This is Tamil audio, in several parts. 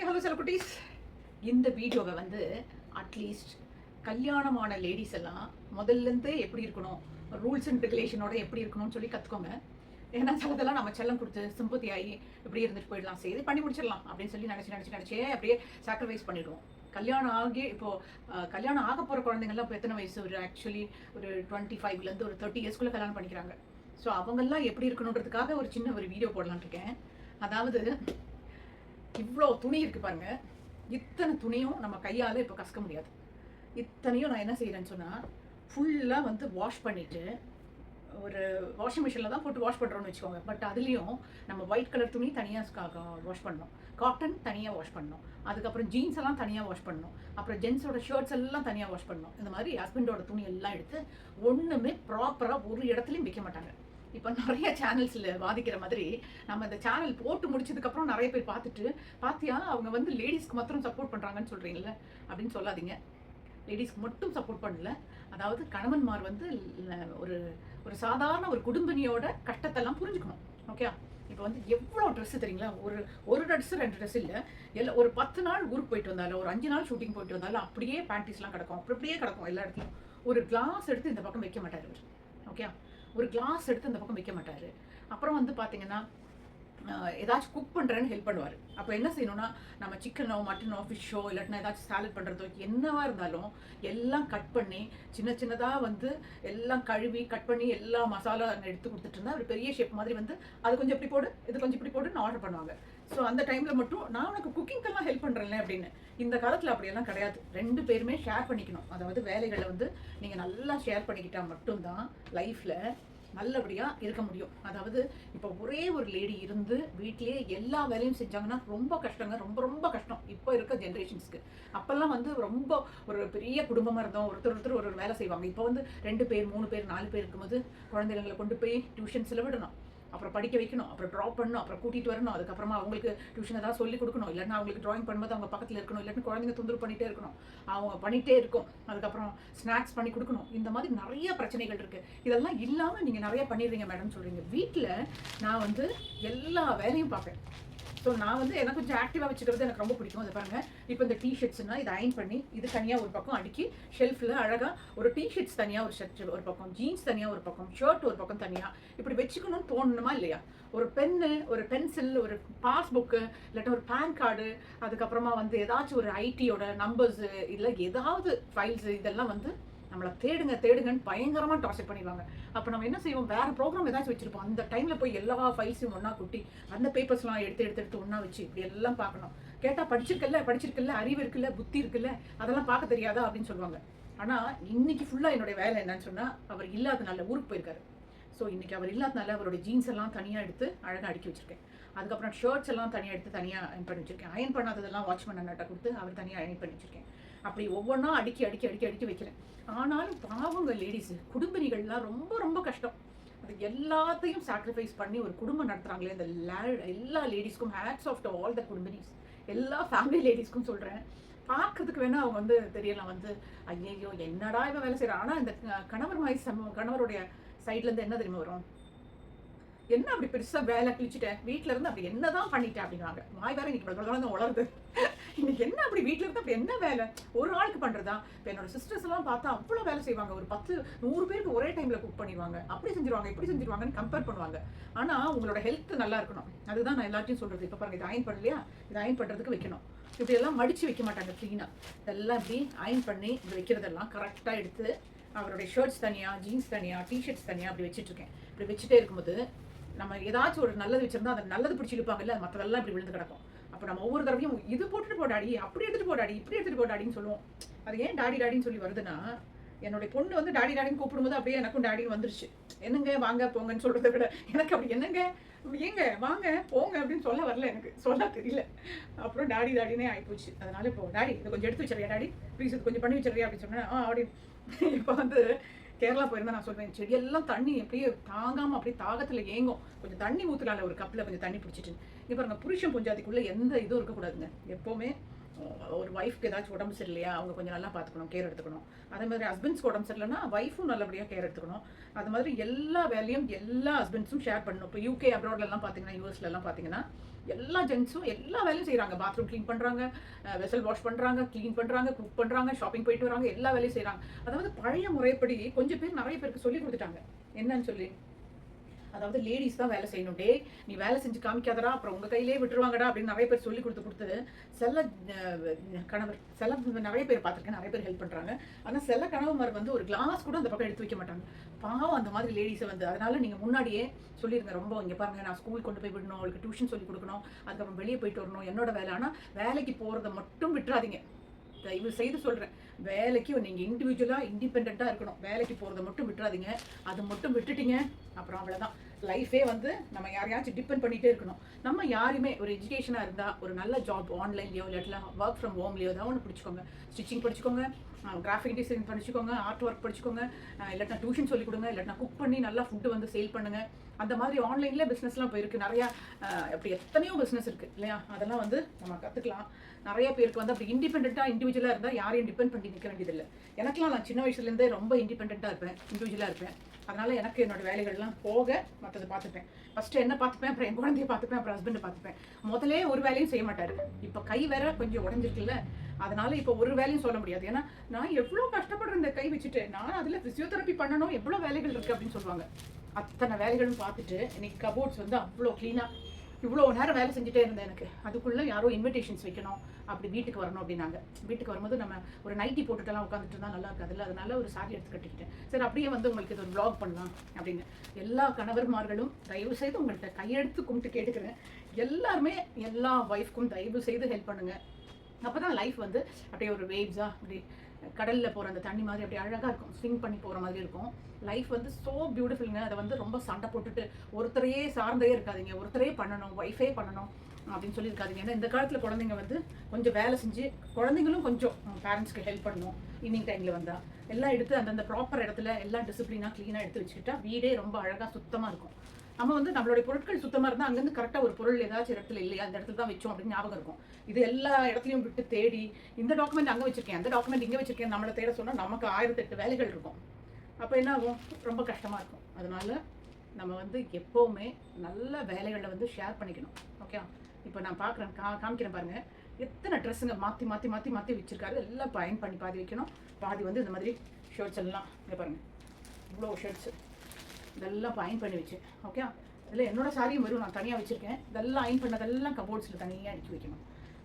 ஹாய் ஹலோ குட்டீஸ் இந்த வீடியோவை வந்து அட்லீஸ்ட் கல்யாணமான லேடிஸ் எல்லாம் முதல்லேருந்து எப்படி இருக்கணும்? ரூல்ஸ் அண்ட் ரெகுலேஷனோட எப்படி இருக்கணும்னு சொல்லி கற்றுக்கோங்க ஏன்னா சிலதெல்லாம் நம்ம செல்லம் கொடுத்து சிம்பத்தி ஆகி இப்படி இருந்துட்டு போயிடலாம். சரி பண்ணி முடிச்சிடலாம் அப்படின்னு சொல்லி நினச்சி நினச்சி நினச்சே அப்படியே சாக்ரிஃபைஸ் பண்ணிடுவோம். கல்யாணம் ஆகி இப்போது கல்யாணம் ஆக போகிற குழந்தைங்கள்லாம் இப்போ எத்தனை வயசு? ஒரு ஆக்சுவலி ஒரு டுவெண்ட்டி ஃபைவ்லேருந்து ஒரு தேர்ட்டி இயர்ஸ்க்குள்ளே கல்யாணம் பண்ணிக்கிறாங்க. ஸோ அவங்கெல்லாம் எப்படி இருக்கணுன்றதுக்காக ஒரு சின்ன ஒரு வீடியோ போடலான் இருக்கேன். அதாவது இவ்வளோ துணி இருக்கு பாருங்க. இத்தனை துணியும் நம்ம கையால் இப்போ கசக்க முடியாது. இத்தனையும் நான் என்ன செய்கிறேன்னு சொன்னால் ஃபுல்லாக வந்து வாஷ் பண்ணிவிட்டு ஒரு வாஷிங் மிஷினில் தான் போட்டு வாஷ் பண்ணுறோம்னு வச்சுக்கோங்க. பட் அதுலேயும் நம்ம ஒயிட் கலர் துணி தனியாக வாஷ் பண்ணணும். காட்டன் தனியாக வாஷ் பண்ணோம் அதுக்கப்புறம் ஜீன்ஸ் எல்லாம் தனியாக வாஷ் பண்ணணும். அப்புறம் ஜென்ஸோட ஷர்ட்ஸ் எல்லாம் தனியாக வாஷ் பண்ணணும். இந்த மாதிரி ஹஸ்பண்டோட துணி எல்லாம் எடுத்து ஒன்றுமே ப்ராப்பராக ஒரு இடத்துலையும் விற்க மாட்டாங்க. இப்போ நிறைய சேனல்ஸில் பாதிக்கிற மாதிரி நம்ம இந்த சேனல் போட்டு முடிச்சதுக்கப்புறம் நிறைய பேர் பார்த்துட்டு பார்த்தியா அவங்க வந்து லேடிஸ்க்கு மாத்திரம் சப்போர்ட் பண்ணுறாங்கன்னு சொல்கிறீங்களே அப்படின்னு சொல்லாதீங்க. லேடிஸ்க்கு மட்டும் சப்போர்ட் பண்ணல. அதாவது கணவன்மார் வந்து ஒரு ஒரு சாதாரண ஒரு குடும்பினியோட கஷ்டத்தெல்லாம் புரிஞ்சுக்கணும். ஓகே இப்போ வந்து எவ்வளோ ட்ரெஸ்ஸு தெரியுங்களா? ஒரு ஒரு ட்ரெஸ்ஸு ரெண்டு ட்ரெஸ் இல்லை. எல்லாம் ஒரு பத்து நாள் ஊருக்கு போயிட்டு வந்தாலும் ஒரு அஞ்சு நாள் ஷூட்டிங் போயிட்டு வந்தாலும் அப்படியே பேண்டிஸ்லாம் கிடக்கும். அப்படி அப்படியே கிடக்கும் எல்லா இடத்துலையும். ஒரு கிளாஸ் எடுத்து இந்த பக்கம் வைக்க மாட்டார் ஓகே ஒரு கிளாஸ் எடுத்து அந்த பக்கம் வைக்க மாட்டார். அப்புறம் வந்து பார்த்தீங்கன்னா ஏதாச்சும் குக் பண்ணுறேன்னு ஹெல்ப் பண்ணுவார். அப்போ என்ன செய்யணும்னா நம்ம சிக்கனோ மட்டனோ ஃபிஷ்ஷோ இல்லாட்டினா ஏதாச்சும் சாலட் பண்ணுறதோ என்னவா இருந்தாலும் எல்லாம் கட் பண்ணி சின்ன சின்னதாக வந்து எல்லாம் கழுவி கட் பண்ணி எல்லா மசாலா எடுத்து கொடுத்துட்டு இருந்தா ஒரு பெரிய ஷேப் மாதிரி வந்து அது கொஞ்சம் இப்படி போடு இது கொஞ்சம் இப்படி போடுன்னு ஆர்டர் பண்ணுவாங்க. ஸோ அந்த டைமில் மட்டும் நான் உனக்கு குக்கிங்கெல்லாம் ஹெல்ப் பண்ணுறேன் அப்படின்னு. இந்த காலத்தில் அப்படியெல்லாம் கிடையாது. ரெண்டு பேருமே ஷேர் பண்ணிக்கணும். அதாவது வேலைகளை வந்து நீங்கள் நல்லா ஷேர் பண்ணிக்கிட்டால் மட்டும்தான் லைஃப்பில் நல்லபடியாக இருக்க முடியும். அதாவது இப்போ ஒரே ஒரு லேடி இருந்து வீட்டிலேயே எல்லா வேலையும் செஞ்சாங்கன்னா ரொம்ப கஷ்டங்க. ரொம்ப ரொம்ப கஷ்டம். இப்போ இருக்க ஜென்ரேஷன்ஸ்க்கு அப்போல்லாம் வந்து ரொம்ப ஒரு பெரிய குடும்பமாக இருந்தோம். ஒருத்தர் ஒருத்தர் ஒரு ஒரு வேலை செய்வாங்க. இப்போ வந்து ரெண்டு பேர் மூணு பேர் நாலு பேர் இருக்கும்போது குழந்தைகளை கொண்டு போய் டியூஷன்ஸில் விடணும் அப்புறம் படிக்க வைக்கணும் அப்புறம் ட்ராப் பண்ணணும் அப்புறம் கூட்டிகிட்டு வரணும். அதுக்கப்புறமா அவங்களுக்கு டியூஷன் ஏதாவது சொல்லி கொடுக்கணும். இல்லைன்னா அவங்களுக்கு ட்ராயிங் பண்ணும்போது அவங்க பக்கத்தில் இருக்கணும். இல்லைன்னு குழந்தைங்க தொந்தரவு பண்ணிகிட்டே இருக்கணும். அவங்க பண்ணிகிட்டே இருக்கும். அதுக்கப்புறம் ஸ்நாக்ஸ் பண்ணி கொடுக்கணும். இந்த மாதிரி நிறைய பிரச்சனைகள் இருக்குது இதெல்லாம் இல்லாமல் நீங்கள் நிறைய பண்ணிடுறீங்க மேடம் சொல்கிறீங்க வீட்டில் நான் வந்து எல்லா வேலையும் பார்ப்பேன். ஸோ நான் வந்து எனக்கு கொஞ்சம் ஆக்டிவாக வச்சுக்கிறது எனக்கு ரொம்ப பிடிக்கும். அதை பாருங்கள் இப்போ இந்த டிஷர்ட்ஸ்னா இதை அயன் பண்ணி இது தனியாக ஒரு பக்கம் அடுக்கி ஷெல்ஃபில் அழகாக ஒரு டிஷர்ட்ஸ் தனியாக ஒரு ஷர்ட் ஒரு பக்கம் ஜீன்ஸ் தனியாக ஒரு பக்கம் ஷர்ட் ஒரு பக்கம் தனியாக இப்படி வச்சுக்கணும்னு தோணணுமா இல்லையா? ஒரு பென்னு ஒரு பென்சில் ஒரு பாஸ்புக்கு இல்லாட்டா ஒரு பேன் கார்டு அதுக்கப்புறமா வந்து ஏதாச்சும் ஒரு ஐடியோட நம்பர்ஸு இல்லை ஏதாவது ஃபைல்ஸு இதெல்லாம் வந்து நம்மளை தேடுங்க தேடுங்கன்னு பயங்கரமாக டார்ச்சர் பண்ணிடுவாங்க. அப்போ நம்ம என்ன செய்வோம்? வேறு ப்ரோக்ராம் ஏதாச்சும் வச்சிருப்போம். அந்த டைமில் போய் எல்லா ஃபைல்ஸையும் ஒன்றா குட்டி அந்த பேப்பர்ஸ்லாம் எடுத்து எடுத்து எடுத்து ஒன்றா வச்சு இப்படி எல்லாம் பார்க்கணும். கேட்டால் படிச்சிருக்கல படிச்சிருக்கல அறிவு இருக்குல்ல புத்தி இருக்குல்ல அதெல்லாம் பார்க்க தெரியாதா அப்படின்னு சொல்லுவாங்க. ஆனால் இன்னைக்கு ஃபுல்லாக என்னுடைய வேலை என்னன்னு சொன்னால் அவர் இல்லாதனால ஊருக்கு போயிருக்காரு. ஸோ இன்றைக்கி அவர் இல்லாதனால அவருடைய ஜீன்ஸ் எல்லாம் தனியாக எடுத்து அழகாக அடுக்கி வச்சுருக்கேன். அதுக்கப்புறம் ஷர்ட்ஸ் எல்லாம் தனியாக எடுத்து தனியாக அயன் பண்ணி வச்சிருக்கேன். அயன் பண்ணாததெல்லாம் வாட்ச்மேன் அண்ணாட்ட கொடுத்து அவர் தனியாக அயன் பண்ணி வச்சுருக்கேன். அப்படி ஒவ்வொன்றா அடுக்கி அடுக்கி அடுக்கி அடுக்கி வைக்கிறேன். ஆனாலும் பாவங்க லேடிஸ் குடும்பினிகள்லாம் ரொம்ப ரொம்ப கஷ்டம். அது எல்லாத்தையும் சாக்ரிஃபைஸ் பண்ணி ஒரு குடும்பம் நடத்துகிறாங்களே இந்த எல்லா லேடிஸ்க்கும் hats off to all the குடும்பினிஸ். எல்லா ஃபேமிலி லேடிஸ்க்கும் சொல்கிறேன் பார்க்கறதுக்கு வேணால் அவங்க வந்து தெரியலாம் வந்து ஐயையோ என்னடா இவன் வேலை செய்கிறான் ஆனால் இந்த கணவர் மாதிரி சம கணவருடைய சைட்லேருந்து என்ன தெரியுமா வரும்? என்ன அப்படி பெருசாக வேலை கிழிச்சிட்டேன் வீட்டில இருந்து அப்படி என்னதான் பண்ணிட்டேன் அப்படின்னாங்க வாய் வேற இன்னைக்கு பிரபலம் தான் வளருது இன்னைக்கு என்ன அப்படி வீட்டில இருந்து அப்படி என்ன வேலை? ஒரு ஆளுக்கு பண்ணுறதா இப்போ என்னோட சிஸ்டர்ஸ் எல்லாம் பார்த்தா அவ்வளோ வேலை செய்வாங்க. ஒரு பத்து நூறு பேருக்கு ஒரே டைமில் குக் பண்ணிடுவாங்க. அப்படி செஞ்சிருவாங்க இப்படி செஞ்சிருவாங்கன்னு கம்பேர் பண்ணுவாங்க. ஆனால் உங்களோட ஹெல்த் நல்லா இருக்கணும். அதுதான் நான் எல்லாத்தையும் சொல்கிறது இப்போ பாருங்க இது அயன் பண்ணலையா? இது அயன் பண்ணுறதுக்கு வைக்கணும். இப்படி எல்லாம் மடிச்சு வைக்க மாட்டாங்க க்ளீனாக இதெல்லாம் இப்படி அயன் பண்ணி இது வைக்கிறதெல்லாம் கரெக்டாக எடுத்து அவருடைய ஷர்ட்ஸ் தனியாக ஜீன்ஸ் தனியாக டிஷர்ட்ஸ் தனியாக அப்படி வச்சுட்டு இருக்கேன். இப்படி வச்சுட்டே இருக்கும்போது நம்ம ஏதாச்சும் ஒரு நல்லது வச்சிருந்தா அதை நல்லது பிடிச்சி இழுப்பாங்கல்ல மற்றதெல்லாம் இப்படி விழுந்து கிடக்கும். அப்போ நம்ம ஒவ்வொரு தடவையும் இது போட்டுட்டு போடாடி அப்படி எடுத்துட்டு போடாடி இப்படி எடுத்துட்டு போடாடின்னு சொல்லுவோம். அது ஏன் டாடி டாடின்னு சொல்லி வருதுன்னா என்னுடைய பொண்ணு வந்து டாடி டாடின்னு கூப்பிடும்போது அப்படியே எனக்கும் டாடின்னு வந்துருச்சு. என்னங்க வாங்க போங்கன்னு சொல்றதை விட எனக்கு அப்படி என்னங்க ஏங்க வாங்க போங்க அப்படின்னு சொல்ல வரல எனக்கு. சொல்ல தெரியல. அப்புறம் டாடி டாடினே ஆயிப்போச்சு. அதனால இப்போ டாடி இதை கொஞ்சம் எடுத்து வச்சிருக்கியா டாடி? ப்ளீஸ் இது கொஞ்சம் பண்ணி வச்சிருக்கியா அப்படின்னு சொன்னேன். ஆ அப்படின்னு. இப்போ வந்து கேரளா போயிருந்தா நான் சொல்வேன் செடியெல்லாம் தண்ணி அப்படியே தாங்காம அப்படியே தாகத்துல ஏங்கும். கொஞ்சம் தண்ணி ஊத்துறால ஒரு கப்பில் கொஞ்சம் தண்ணி பிடிச்சிட்டு இங்க பாருங்க புருஷன் பொஞ்சாதிக்குள்ள எந்த இதுவும் இருக்கக்கூடாதுங்க. எப்பவுமே ஒரு ஒய்ஃப்க்கு ஏதாச்சும் உடம்பு சரியில்லையா அவங்க கொஞ்சம் நல்லா பார்த்துக்கணும் கேர் எடுத்துக்கணும். அதே மாதிரி ஹஸ்பண்ட்ஸ்க்கு உடம்பு சரியில்லைன்னா ஒய்ஃபும் நல்லபடியாக கேர் எடுத்துக்கணும். அது மாதிரி எல்லா வேலையும் எல்லா ஹஸ்பண்ட்ஸும் ஷேர் பண்ணணும். இப்போ யூகே அப்ராட்லலாம் பார்த்தீங்கன்னா யூஎஸ்லலாம் பார்த்தீங்கன்னா எல்லா ஜென்ஸும் எல்லா வேலையும் செய்கிறாங்க பாத்ரூம் க்ளீன் பண்ணுறாங்க வெசல் வாஷ் பண்ணுறாங்க க்ளீன் பண்ணுறாங்க குக் பண்ணுறாங்க ஷாப்பிங் போயிட்டு வராங்க எல்லா வேலையும் செய்கிறாங்க அதாவது பழைய முறைப்படி கொஞ்சம் பேர் நிறைய பேருக்கு சொல்லி கொடுத்துட்டாங்க. என்னன்னு சொல்லி? அதாவது லேடிஸ் தான் வேலை செய்யணும். டே நீ வேலை செஞ்சு காமிக்காதடா அப்புறம் உங்கள் கையிலே விட்டுருவாங்கடா அப்படின்னு நிறைய பேர் சொல்லி கொடுத்து கொடுத்து சில கணவர் சில நிறைய பேர் பார்த்துருக்கேன் நிறைய பேர் ஹெல்ப் பண்ணுறாங்க ஆனால் சில கணவன்மார் வந்து ஒரு கிளாஸ் கூட அந்த பக்கம் எடுத்து வைக்க மாட்டாங்க. பாவம் அந்த மாதிரி லேடிஸை வந்து. அதனால நீங்கள் முன்னாடியே சொல்லிருங்க. ரொம்ப இங்கே பாருங்க நான் ஸ்கூல் கொண்டு போய் விடணும் அவளுக்கு டியூஷன் சொல்லி கொடுக்கணும் அதுக்கப்புறம் வெளியே போயிட்டு வரணும் என்னோட வேலை. ஆனால் வேலைக்கு போகிறத மட்டும் விட்டுறாதீங்க. தயவு செய்து சொல்கிறேன் வேலைக்கு நீங்கள் இண்டிவிஜுவலாக இண்டிபெண்ட்டாக இருக்கணும். வேலைக்கு போகிறத மட்டும் விட்டுறாதீங்க. அதை மட்டும் விட்டுட்டீங்க. அப்புறம் அவ்வளோதான் லைஃபே வந்து நம்ம யாரையாச்சும் டிபெண்ட் பண்ணிகிட்டே இருக்கணும். நம்ம யாருமே ஒரு எஜுகேஷனாக இருந்தால் ஒரு நல்ல ஜாப் ஆன்லைன்லேயோ இல்லாட்டில் ஒர்க் ஃப்ரம் ஹோம்லேயோ தான் ஒன்று பிடிச்சிக்கோங்க. ஸ்டிச்சிங் படிச்சுக்கோங்க. கிராஃபிக் டிசைன் படிச்சுக்கோங்க ஆர்ட் ஒர்க் படிச்சுக்கோங்க அஹ் இல்லாட்டினா டியூஷன் சொல்லி கொடுங்க இல்லாட்டினா குக் பண்ணி நல்லா ஃபுட்டு வந்து சேல் பண்ணுங்க. அந்த மாதிரி ஆன்லைன்ல பிஸ்னஸ்லாம் போயிருக்கு. நிறையா அப்படி எத்தனையோ பிஸ்னஸ் இருக்கு இல்லையா? அதெல்லாம் வந்து நம்ம கற்றுக்கலாம் நிறைய பேருக்கு வந்து அப்படி இண்டிபெண்ட்டாக இண்டிவிஜுவலாக இருந்தால் யாரையும் டிபெண்ட் பண்ணி நிற்க வேண்டியதில்லை. எனக்குலாம் நான் சின்ன வயசுலேருந்தே ரொம்ப இண்டிபெண்ட்டாக இருப்பேன் இண்டிவிஜுவலாக இருப்பேன். அதனால எனக்கு என்னோட வேலைகள்லாம் போக மற்றது பார்த்துப்பேன். ஃபஸ்ட்டு என்ன பார்த்துப்பேன்? அப்புறம் என் குழந்தைய பார்த்துப்பேன் அப்புறம் ஹஸ்பண்டை பார்த்துப்பேன். முதலே ஒரு வேலையும் செய்ய மாட்டார். இப்போ கை வேற கொஞ்சம் உடஞ்சிருக்குல்ல. அதனால இப்போ ஒரு வேலையும் சொல்ல முடியாது. ஏன்னா நான் எவ்வளோ கஷ்டப்படுறேன் இந்த கை வச்சுட்டு நான் அதில் ஃபிசியோதெரப்பி பண்ணணும் எவ்வளோ வேலைகள் இருக்குது அப்படின்னு சொல்லுவாங்க. அத்தனை வேலைகளும் பார்த்துட்டு இன்னைக்கு கபோர்ட்ஸ் வந்து அவ்வளோ க்ளீனாக இவ்வளோ நேரம் வேலை செஞ்சுட்டே இருந்தேன் எனக்கு. அதுக்குள்ளே யாரோ இன்விடேஷன்ஸ் வைக்கணும் அப்படி வீட்டுக்கு வரணும் அப்படின்னாங்க. வீட்டுக்கு வரும்போது நம்ம ஒரு நைட்டி போட்டுட்டெல்லாம் உட்காந்துட்டு இருந்தால் நல்லா இருக்காதுல்ல அதனால ஒரு சாரி எடுத்து கட்டிக்கிட்டேன். சரி அப்படியே வந்து உங்களுக்கு இது ஒரு ப்ளாக் பண்ணலாம் அப்படின்னு. எல்லா கணவர்மார்களும் தயவு செய்து உங்கள்கிட்ட கையெடுத்து கும்பிட்டு கேட்டுக்கிறேன். எல்லாருமே எல்லா ஒய்ஃப்க்கும் தயவு செய்து ஹெல்ப் பண்ணுங்கள் அப்போ தான் லைஃப் வந்து அப்படியே ஒரு வேவ்ஸாக அப்படி கடலில் போகிற அந்த தண்ணி மாதிரி அப்படியே அழகாக இருக்கும். ஸ்விங் பண்ணி போகிற மாதிரி இருக்கும். லைஃப் வந்து ஸோ பியூட்டிஃபுல்ங்க அதை வந்து ரொம்ப சண்டை போட்டுட்டு ஒருத்தரையே சார்ந்தே இருக்காதிங்க. ஒருத்தரே பண்ணணும். ஒய்ஃபே பண்ணணும் அப்படின்னு சொல்லியிருக்காதிங்க. ஏன்னா இந்த காலத்தில் குழந்தைங்க வந்து கொஞ்சம் வேலை செஞ்சு குழந்தைங்களும் கொஞ்சம் பேரண்ட்ஸ்க்கு ஹெல்ப் பண்ணணும் ஈவினிங் டைமில் வந்தால் எல்லாம் எடுத்து அந்தந்த ப்ராப்பர் இடத்துல எல்லாம் டிசிப்ளினாக க்ளீனாக எடுத்து வச்சுக்கிட்டா வீடே ரொம்ப அழகாக சுத்தமாக இருக்கும். நம்ம வந்து நம்மளுடைய பொருட்கள் சுத்தமாக இருந்தால் அங்கேருந்து கரெக்டாக ஒரு பொருள் ஏதாச்சும் இடத்துல இல்லையா? அந்த இடத்துல தான் வச்சோம் அப்படின்னு ஞாபகம் இருக்கும். இது எல்லா இடத்துலையும் விட்டு தேடி இந்த டாக்குமெண்ட் அங்கே வச்சிருக்கேன் அந்த டாக்குமெண்ட் இங்கே வச்சிருக்கேன் நம்மளை தேட சொன்னால் நமக்கு ஆயிரத்தெட்டு வேலைகள் இருக்கும். அப்போ என்ன ஆகும்? ரொம்ப கஷ்டமாக இருக்கும். அதனால நம்ம வந்து எப்போவுமே நல்ல வேலைகளை வந்து ஷேர் பண்ணிக்கணும். ஓகே இப்போ நான் பார்க்குறேன் கா காமிக்கிறேன் பாருங்கள் எத்தனை ட்ரெஸ்ஸுங்க மாற்றி மாற்றி மாற்றி மாற்றி வச்சிருக்காரு? எல்லாம் பயன் பண்ணி பாதி வைக்கணும். பாதி வந்து இந்த மாதிரி ஷர்ட்ஸ் எல்லாம் இங்கே பாருங்கள் இவ்வளோ ஷர்ட்ஸு இதெல்லாம் இப்போ அயன் பண்ணி வச்சேன். ஓகே இதில் என்னோட சாரியும் வரும். நான் தனியாக வச்சுருக்கேன். இதெல்லாம் அயன் பண்ணதெல்லாம் கபோர்ட்ஸில் தனியாக எடுத்து வைக்கணும்.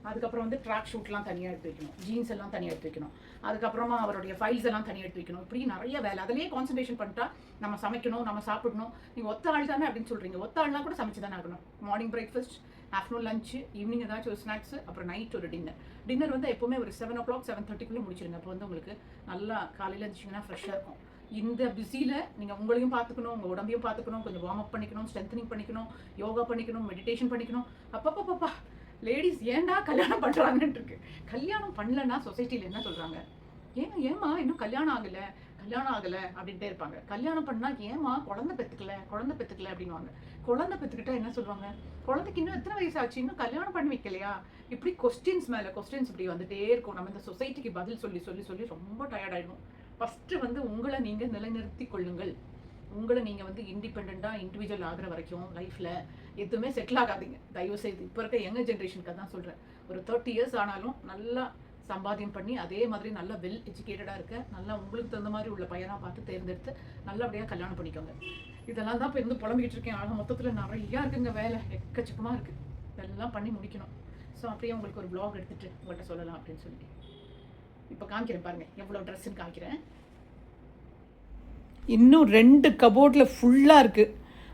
அதுக்கப்புறம் வந்து ட்ராக் ஷூட்லாம் தனியாக எடுத்து வைக்கணும். ஜீன்ஸ் எல்லாம் தனியாக எடுத்து வைக்கணும். அதுக்கப்புறமா அவருடைய ஃபைல்ஸ் எல்லாம் தனியாக எடுத்து வைக்கணும். இப்படி நிறைய வேலை. அதிலேயே கான்சன்ட்ரேஷன் பண்ணிட்டா நம்ம சமைக்கணும் நம்ம சாப்பிடணும். நீங்கள் ஒத்த ஆள் தானே அப்படின்னு சொல்கிறீங்க ஒத்த ஆள்லாம் கூட சமைச்சு தானே ஆகணும். Morning breakfast afternoon lunch evening ஏதாச்சும் ஒரு ஸ்நாக்ஸ் அப்புறம் நைட் ஒரு டின்னர் டின்னர் வந்து எப்போவுமே ஒரு செவன் ஓ கிளாக் செவன் தேர்ட்டிக்குள்ளே முடிச்சிருங்க. அப்போ வந்து உங்களுக்கு நல்லா காலையில் இருந்துச்சிங்கன்னா ஃப்ரெஷ்ஷாக இருக்கும். இந்த பிஸியில் நீங்கள் உங்களையும் பார்த்துக்கணும் உங்கள் உடம்பையும் பார்த்துக்கணும் கொஞ்சம் வார்ம் அப் பண்ணிக்கணும் ஸ்ட்ரென்தனிங் பண்ணிக்கணும் யோகா பண்ணிக்கணும் மெடிடேஷன் பண்ணிக்கணும். அப்பப்பப்பப்பா லேடிஸ் ஏன்டா கல்யாணம் பண்ணுறாங்கன்னு இருக்கு. கல்யாணம் பண்ணலன்னா சொசைட்டியில் என்ன சொல்கிறாங்க ஏன் ஏமா இன்னும் கல்யாணம் ஆகலை கல்யாணம் ஆகலை அப்படின்ட்டே இருப்பாங்க. கல்யாணம் பண்ணா ஏமா குழந்தை பெற்றுக்கல குழந்தை பெற்றுக்கல அப்படின்வாங்க குழந்தை பெற்றுக்கிட்டா என்ன சொல்லுவாங்க? குழந்தைக்கு இன்னும் எத்தனை வயசு ஆச்சு? இன்னும் கல்யாணம் பண்ணி வைக்கலையா? இப்படி கொஸ்டின்ஸ் மேலே கொஸ்டின்ஸ் இப்படி வந்துட்டே இருக்கும். நம்ம இந்த சொசைட்டிக்கு பதில் சொல்லி சொல்லி சொல்லி ரொம்ப டயர்டாயிடும் ஃபஸ்ட்டு வந்து உங்களை நீங்கள் நிலைநிறுத்தி கொள்ளுங்கள். உங்களை நீங்கள் வந்து இண்டிபெண்ட்டாக இண்டிவிஜுவல் ஆகிற வரைக்கும் லைஃப்பில் எதுவுமே செட்டில் ஆகாதீங்க. தயவு செய்து இப்போ இருக்க யங்க ஜென்ரேஷனுக்கு தான் சொல்கிறேன் ஒரு தேர்ட்டி இயர்ஸ் ஆனாலும் நல்லா சம்பாத்தியம் பண்ணி அதே மாதிரி நல்லா வெல் எஜுகேட்டடாக இருக்க நல்லா உங்களுக்கு தகுந்த மாதிரி உள்ள பையனாக பார்த்து தேர்ந்தெடுத்து நல்லபடியாக கல்யாணம் பண்ணிக்கோங்க. இதெல்லாம் தான் இப்போ இருந்து புலம்பிக்கிட்டு இருக்கேன். ஆக மொத்தத்தில் நிறையா இருக்குங்க வேலை. எக்கச்சக்கமாக இருக்குது இதெல்லாம் பண்ணி முடிக்கணும். ஸோ அப்படியே உங்களுக்கு ஒரு ப்ளாக் எடுத்துகிட்டு உங்கள்கிட்ட சொல்லலாம் அப்படின்னு சொல்லி இப்போ காமிக்கிறேன் பாருங்க எவ்வளோ ட்ரெஸ்ஸுன்னு காமிக்கிறேன். இன்னும் ரெண்டு கபோர்டில் ஃபுல்லாக இருக்குது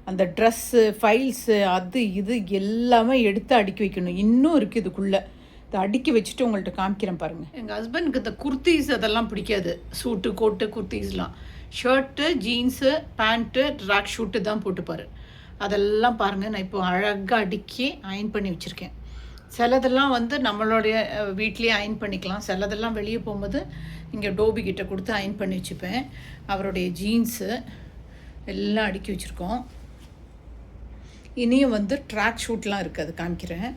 அந்த ட்ரெஸ்ஸு ஃபைல்ஸு அது இது எல்லாமே எடுத்து அடுக்கி வைக்கணும். இன்னும் இருக்குது இதுக்குள்ளே. இதை அடுக்கி வச்சுட்டு உங்கள்கிட்ட காமிக்கிறேன் பாருங்கள் எங்கள் ஹஸ்பண்டுக்கு இந்த குர்த்திஸ் அதெல்லாம் பிடிக்காது. Suit coat குர்த்திஸ்லாம் shirt jeans pant track suit தான் போட்டுப்பார். அதெல்லாம் பாருங்கள் நான் இப்போ அழகாக அடுக்கி அயன் பண்ணி வச்சுருக்கேன். சிலதெல்லாம் வந்து நம்மளுடைய வீட்லேயே அயன் பண்ணிக்கலாம். சிலதெல்லாம் வெளியே போகும்போது இங்கே டோபி கிட்ட கொடுத்து அயன் பண்ணி வச்சுப்பேன். அவருடைய ஜீன்ஸு எல்லாம் அடுக்கி வச்சுருக்கோம். இனியும் வந்து ட்ராக் ஷூட்லாம் இருக்குது அது காமிக்கிறேன்.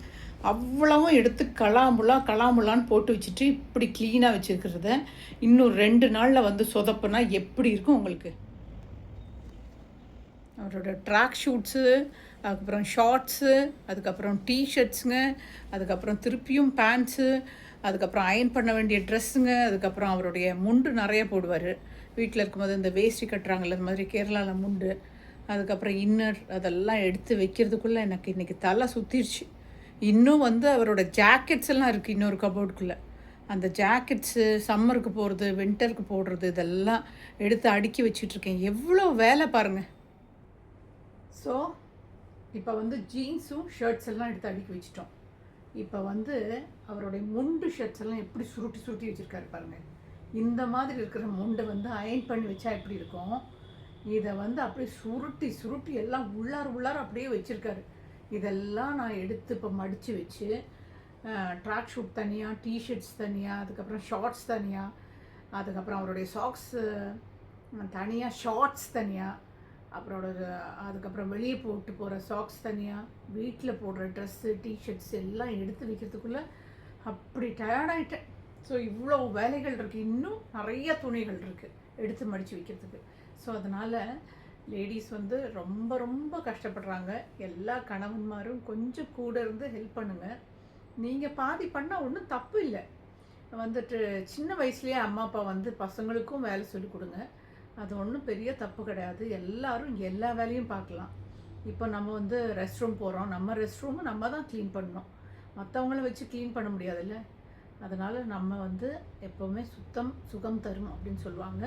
அவ்வளவும் எடுத்து கலாமுலா கலாமுலான்னு போட்டு வச்சுட்டு இப்படி க்ளீனாக வச்சுருக்கிறத இன்னும் ரெண்டு நாளில் வந்து சொதப்புனா எப்படி இருக்கும் உங்களுக்கு? அவரோட ட்ராக் ஷூட்ஸு அதுக்கப்புறம் ஷார்ட்ஸு அதுக்கப்புறம் டிஷர்ட்ஸுங்க அதுக்கப்புறம் திருப்பியும் பேண்ட்ஸு அதுக்கப்புறம் அயன் பண்ண வேண்டிய ட்ரெஸ்ஸுங்க அதுக்கப்புறம் அவருடைய முண்டு நிறைய போடுவார். வீட்டில் இருக்கும்போது இந்த வேஷ்டி கட்டுறாங்கல்ல இந்த மாதிரி கேரளாவில் முண்டு அதுக்கப்புறம் இன்னர் அதெல்லாம் எடுத்து வைக்கிறதுக்குள்ளே எனக்கு இன்றைக்கி தலை சுற்றிடுச்சு இன்னும் வந்து அவரோட ஜாக்கெட்ஸ் எல்லாம் இருக்குது இன்னொரு கபோர்டுக்குள்ளே அந்த ஜாக்கெட்ஸு சம்மருக்கு போகிறது வின்டருக்கு போடுறது இதெல்லாம் எடுத்து அடுக்கி வச்சிட்ருக்கேன் எவ்வளோ வேலை பாருங்கள் ஸோ இப்போ வந்து ஜீன்ஸும் ஷர்ட்ஸ் எல்லாம் எடுத்து அடுக்கி வச்சிட்டோம். இப்போ வந்து அவருடைய முண்டு ஷர்ட்ஸ் எல்லாம் எப்படி சுருட்டி சுருட்டி வச்சுருக்காரு பாருங்கள் இந்த மாதிரி இருக்கிற முண்டை வந்து அயன் பண்ணி வச்சா எப்படி இருக்கும்? இதை வந்து அப்படியே சுருட்டி சுருட்டி எல்லாம் உள்ளார் உள்ளார் அப்படியே வச்சுருக்காரு. இதெல்லாம் நான் எடுத்து இப்போ மடித்து வச்சு ட்ராக் ஷூட் தனியாக டிஷர்ட்ஸ் தனியாக அதுக்கப்புறம் ஷார்ட்ஸ் தனியாக அதுக்கப்புறம் அவருடைய சாக்ஸு தனியாக ஷார்ட்ஸ் தனியாக அப்புறம் அதுக்கப்புறம் வெளியே போட்டு போகிற சாக்ஸ் தனியாக வீட்டில் போடுற ட்ரெஸ்ஸு டிஷர்ட்ஸ் எல்லாம் எடுத்து வைக்கிறதுக்குள்ளே அப்படி டயர்டாயிட்டேன் ஸோ இவ்வளோ வேலைகள் இருக்குது இன்னும் நிறைய துணிகள் இருக்குது எடுத்து மடித்து வைக்கிறதுக்கு. ஸோ அதனால் லேடிஸ் வந்து ரொம்ப ரொம்ப கஷ்டப்படுறாங்க. எல்லா கணவன்மாரும் கொஞ்சம் கூட இருந்து ஹெல்ப் பண்ணுங்கள் நீங்கள் பாதி பண்ணால் ஒன்றும் தப்பு இல்லை. வந்துட்டு சின்ன வயசுலேயே அம்மா அப்பா வந்து பசங்களுக்கும் வேலை சொல்லி கொடுங்க. அது ஒன்றும் பெரிய தப்பு கிடையாது. எல்லாரும் எல்லா வேலையும் பார்க்கலாம். இப்போ நம்ம வந்து ரெஸ்ட் ரூம் போகிறோம் நம்ம ரெஸ்ட் ரூமு நம்ம தான் க்ளீன் பண்ணணும். மற்றவங்கள வச்சு க்ளீன் பண்ண முடியாதுல்ல? அதனால் நம்ம வந்து எப்போவுமே சுத்தம் சுகம் தரும் அப்படின்னு சொல்லுவாங்க.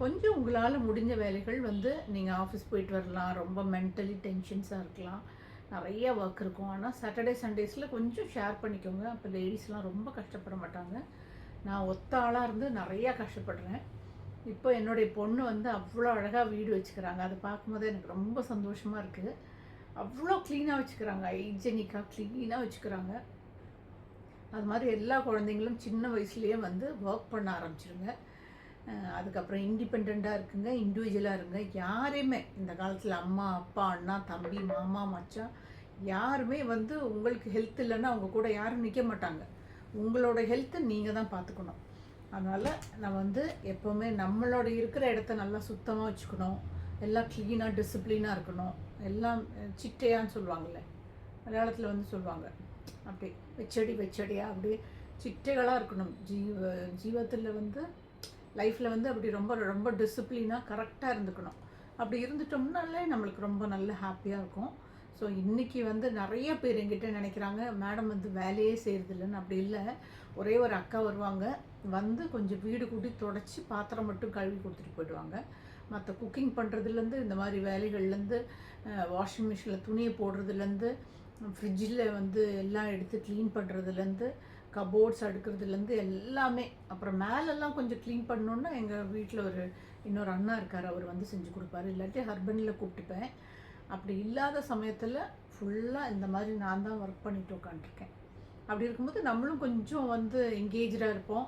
கொஞ்சம் உங்களால் முடிஞ்ச வேலைகள் வந்து நீங்கள் ஆஃபீஸ் போயிட்டு வரலாம். ரொம்ப மென்டலி டென்ஷன்ஸாக இருக்கலாம். நிறைய ஒர்க் இருக்கும். ஆனால் சாட்டர்டே சண்டேஸில் கொஞ்சம் ஷேர் பண்ணிக்கோங்க. அப்போ லேடிஸ்லாம் ரொம்ப கஷ்டப்பட மாட்டாங்க. நான் ஒத்த ஆளாக இருந்து நிறையா கஷ்டப்படுறேன். இப்போ என்னுடைய பொண்ணு வந்து அவ்வளோ அழகாக வீடு வச்சுக்கிறாங்க. அதை பார்க்கும்போது எனக்கு ரொம்ப சந்தோஷமாக இருக்குது அவ்வளோ க்ளீனாக வச்சுக்கிறாங்க. ஹைஜெனிக்காக க்ளீனாக வச்சுக்கிறாங்க. அது மாதிரி எல்லா குழந்தைங்களும் சின்ன வயசுலேயே வந்து ஒர்க் பண்ண ஆரம்பிச்சிருங்க. அதுக்கப்புறம் இண்டிபெண்ட்டாக இருக்குங்க இண்டிவிஜுவலாக இருங்க. யாரையுமே இந்த காலத்தில் அம்மா அப்பா அண்ணா தம்பி மாமா மச்சான் யாருமே வந்து உங்களுக்கு ஹெல்த் இல்லைன்னா அவங்க கூட யாரும் நிற்க மாட்டாங்க. உங்களோட ஹெல்த்தை நீங்கள் தான் பார்த்துக்கணும். அதனால் நம்ம வந்து எப்போவுமே நம்மளோட இருக்கிற இடத்த நல்லா சுத்தமாக வச்சுக்கணும். எல்லாம் க்ளீனாக டிசிப்ளினாக இருக்கணும். எல்லாம் சிட்டையான்னு சொல்லுவாங்கள்ல மலையாளத்தில் வந்து சொல்லுவாங்க. அப்படி வெச்சடி வெச்சடியாக அப்படி சிட்டைகளாக இருக்கணும். ஜீவ ஜீவத்தில் வந்து லைஃப்பில் வந்து அப்படி ரொம்ப ரொம்ப டிசிப்ளினாக கரெக்டாக இருந்துக்கணும். அப்படி இருந்துட்டோம்னாலே நம்மளுக்கு ரொம்ப நல்ல ஹாப்பியாக இருக்கும். ஸோ இன்றைக்கி வந்து நிறைய பேர் எங்கிட்ட நினைக்கிறாங்க மேடம் வந்து வேலையே செய்கிறதில்லன்னு அப்படி இல்லை. ஒரே ஒரு அக்கா வருவாங்க. வந்து கொஞ்சம் வீடு கூட்டி தொடச்சி பாத்திரம் மட்டும் கழுவி கொடுத்துட்டு போயிடுவாங்க. மற்ற குக்கிங் பண்ணுறதுலேருந்து இந்த மாதிரி வேலைகள்லேருந்து வாஷிங் மிஷினில் துணியை போடுறதுலேருந்து ஃப்ரிட்ஜில் வந்து எல்லாம் எடுத்து க்ளீன் பண்ணுறதுலேருந்து கபோர்ட்ஸ் அடுக்கிறதுலேருந்து எல்லாமே. அப்புறம் மேலெல்லாம் கொஞ்சம் க்ளீன் பண்ணோன்னா எங்கள் வீட்டில் ஒரு இன்னொரு அண்ணா இருக்கார் அவர் வந்து செஞ்சு கொடுப்பாரு. இல்லாட்டி ஹஸ்பண்டில் கூப்பிட்டுப்பேன். அப்படி இல்லாத சமயத்தில் ஃபுல்லாக இந்த மாதிரி நான் தான் ஒர்க் பண்ணிட்டு உட்காந்துருக்கேன் அப்படி இருக்கும்போது நம்மளும் கொஞ்சம் வந்து எங்கேஜாக இருப்போம்.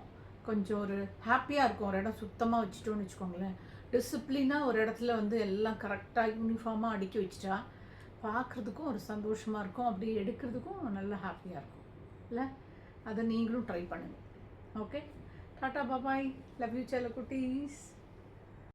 கொஞ்சம் ஒரு ஹாப்பியாக இருக்கும். ஒரு இடம் சுத்தமாக வச்சுட்டோன்னு வச்சுக்கோங்களேன். டிசிப்ளினாக ஒரு இடத்துல வந்து எல்லாம் கரெக்டாக யூனிஃபார்மாக அடுக்கி வச்சுட்டா பார்க்குறதுக்கும் ஒரு சந்தோஷமாக இருக்கும். அப்படி எடுக்கிறதுக்கும் நல்ல ஹாப்பியாக இருக்கும். இல்லை? அதை நீங்களும் ட்ரை பண்ணுங்கள் okay tata bye bye love you செல்ல குட்டீஸ்